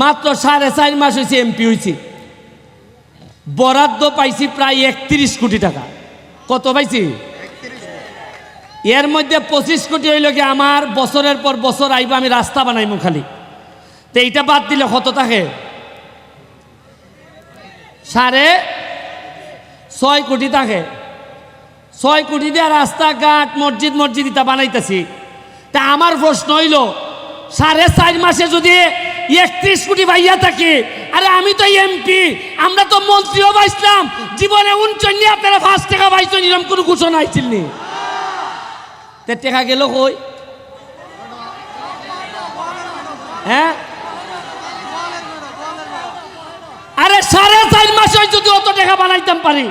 মাত্র সাড়ে চার মাস হয়েছে এমপি হয়েছি। বরাদ্দ পাইছি প্রায় একত্রিশ কোটি টাকা। কত পাইছি? এর মধ্যে পঁচিশ কোটি হইল কি আমার বছরের পর বছর আইব, আমি রাস্তা বানাইমু খালি। তো এইটা বাদ দিলে কত থাকে? সাড়ে ছয় কোটি থাকে। ছয় কোটি দিয়ে রাস্তাঘাট, মসজিদ মসজিদ ইটা বানাইতেছি। তা আমার প্রশ্ন হইল, সাড়ে চার মাসে যদি একত্রিশ কোটি ভাইয়া থাকে। আরে আমি তো এমপি আমরা তো মন্ত্রীও পাইছিলাম জীবনে উনচন্নি আপনারা ফার্স্ট টাকা পাইছেন, এরকম কোনো ঘোষণা আইছিল নি? টেকা গেল কই? হ্যাঁ? আরে সাড়ে চার মাসে যদি অত টাকা বানাইতাম পারি,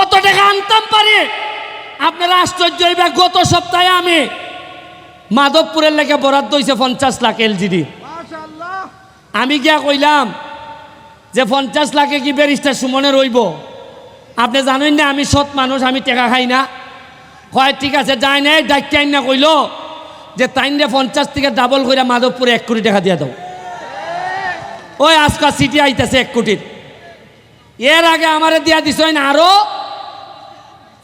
অত টাকা আনতাম পারি, আপনারা আশ্চর্য হইবে, গত সপ্তাহে আমি মাধবপুরের লেগে বরাদ্দ হয়েছে পঞ্চাশ লাখ এলজিডি আমি গিয়া কইলাম যে পঞ্চাশ লাখে কি ব্যারিস্টার সুমনে রইব? আপনি জানেন না, আমি সৎ মানুষ, আমি টেকা খাই না। হয়, ঠিক আছে যাই নাই ডাক্তার না কইল যে তাইনে পঞ্চাশ থেকে ডাবল করে মাধবপুরে এক কোটি টাকা দিয়ে দাও। ওই আজকাল সিটি আইতেছে এক কোটির। এর আগে আমারে দিয়া দিছ না আরও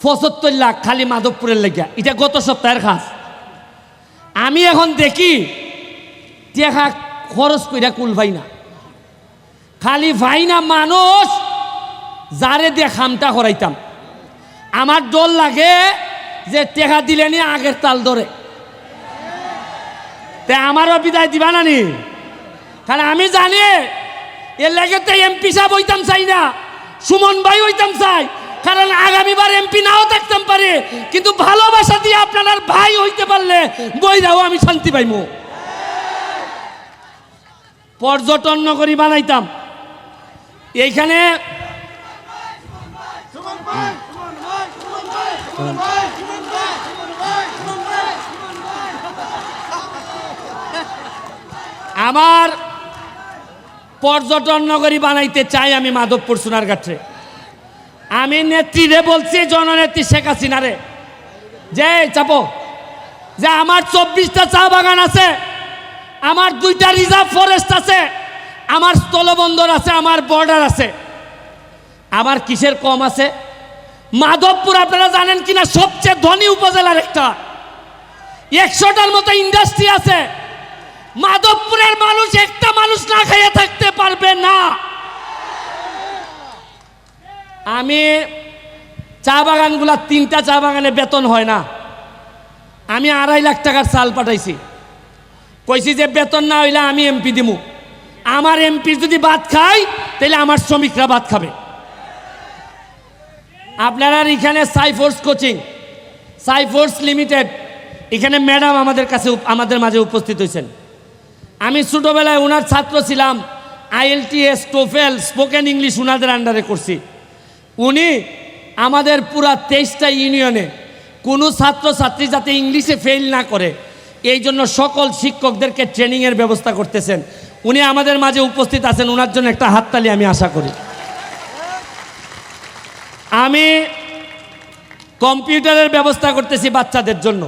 পঁচাত্তর লাখ খালি মাধবপুরের লেগিয়া। এটা গত সপ্তাহের খাস। আমি এখন দেখি, টেকা খরচ কইরা কুল ভাই না। খালি ভাই না, মানুষ, যারে দিয়ে খামটা করাইতাম আমার ডর লাগে যে টেকা দিলে নি আগের তাল ধরে। তে আমারও বিদায় দিবা না নি? কারণ আমি জানি, এর লাগে তো এমপি সাহেব হইতাম চাই না, সুমন ভাই হইতাম চাই, কারণ আগামীবার এমপি নাও থাকতাম পারে। কিন্তু ভালোবাসা দিয়ে আপনার ভাই হইতে পারলে বইরাও আমি শান্তি পাইমু। পর্যটন নগরী বানাইতাম। এইখানে আমার পর্যটন নগরী বানাইতে চাই আমি মাধবপুর সোনার সোনারঘাটে আমি নেত্রীরে বলছি, জননেত্রী শেখ হাসিনারে যে চাপো। যে আমার চব্বিশটা চা বাগান আছে আমার দুইটা রিজার্ভ ফরেস্ট আছে, আমার স্থলবন্দর আছে, আমার বর্ডার আছে। আমার কিসের কম আছে? মাধবপুর আপনারা জানেন কিনা? সবচেয়ে ধনী উপজেলার একটা। একশোটার মতো ইন্ডাস্ট্রি আছে। মাধবপুরের মানুষ একটা মানুষ না খাইয়ে থাকতে পারবে না। আমি চা বাগানগুলা তিনটা চা বাগানে বেতন হয় না। আমি আড়াই লাখ টাকার চাল পাঠাইছি। কইছি যে বেতন না হইলে আমি এমপি দিমু। আমার এমপি যদি ভাত খায় তাহলে আমার শ্রমিকরা ভাত খাবে। আপনারা এখানে সাইফোর্স কোচিং সাইফোর্স লিমিটেড এখানে ম্যাডাম আমাদের কাছে আমাদের মাঝে উপস্থিত হয়েছেন আমি ছোটোবেলায় ওনার ছাত্র ছিলাম আইএলটিএস টোফেল স্পোকেন ইংলিশ ওনাদের আন্ডারে করছি। উনি আমাদের পুরা তেইশটা ইউনিয়নে কোনো ছাত্রছাত্রী যাতে ইংলিশে ফেল না করে এই জন্য সকল শিক্ষকদেরকে ট্রেনিংয়ের ব্যবস্থা করতেছেন। উনি আমাদের মাঝে উপস্থিত আছেন ওনার জন্য একটা হাততালি আমি আশা করি। আমি কম্পিউটারের ব্যবস্থা করতেছি বাচ্চাদের জন্য।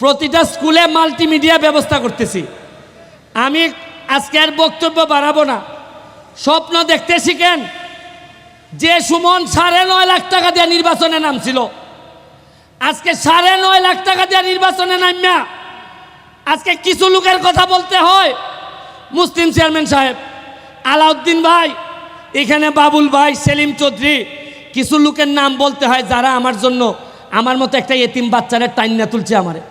প্রতিটা স্কুলে মাল্টিমিডিয়া ব্যবস্থা করতেছি। আমি আজকে আর বক্তব্য বাড়াবো না। স্বপ্ন দেখতে শিখেন, যে সুমন সাড়ে নয় লাখ টাকা দিয়ে নির্বাচনে নামছিল। আজকে সাড়ে নয় লাখ টাকা দিয়ে নির্বাচনে নামিয়া আজকে কিছু লোকের কথা বলতে হয়। মুসলিম চেয়ারম্যান সাহেব, আলাউদ্দিন ভাই, এখানে বাবুল ভাই, সেলিম চৌধুরী, কিছু লোকের নাম বলতে হয় যারা আমার জন্য, আমার মতো একটা এতিম বাচ্চারে টাইনা তুলছে আমারে।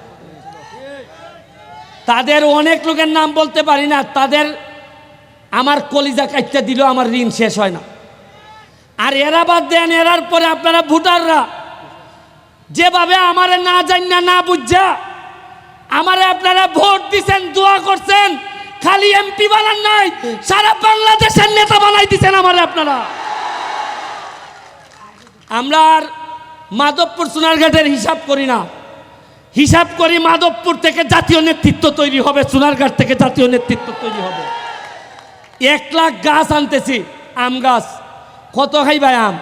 তাদের অনেক লোকের নাম বলতে পারি না, তাদের আমার কলিজা কাটতে দিলেও আমার ঋণ শেষ হয় না। আর এরা বাদ দেন, এরার পরে আপনারা ভোটাররা, যেভাবে আমারে না জান না বুঝা আমারে আপনারা ভোট দিছেন, দোয়া করছেন, খালি এমপি বানান নাই, সারা বাংলাদেশের নেতা বানাই দিছেন আমারে আপনারা। আমরা আর মাধবপুর সোনারঘাটের হিসাব করি না। হিসাব করি মাধবপুর থেকে জাতীয় নেতৃত্ব তৈরি হবে, সোনারঘাট থেকে জাতীয় নেতৃত্ব তৈরি হবে। এক লাখ গাছ আনতেছি, আম গাছ। কত খাইবাই আম?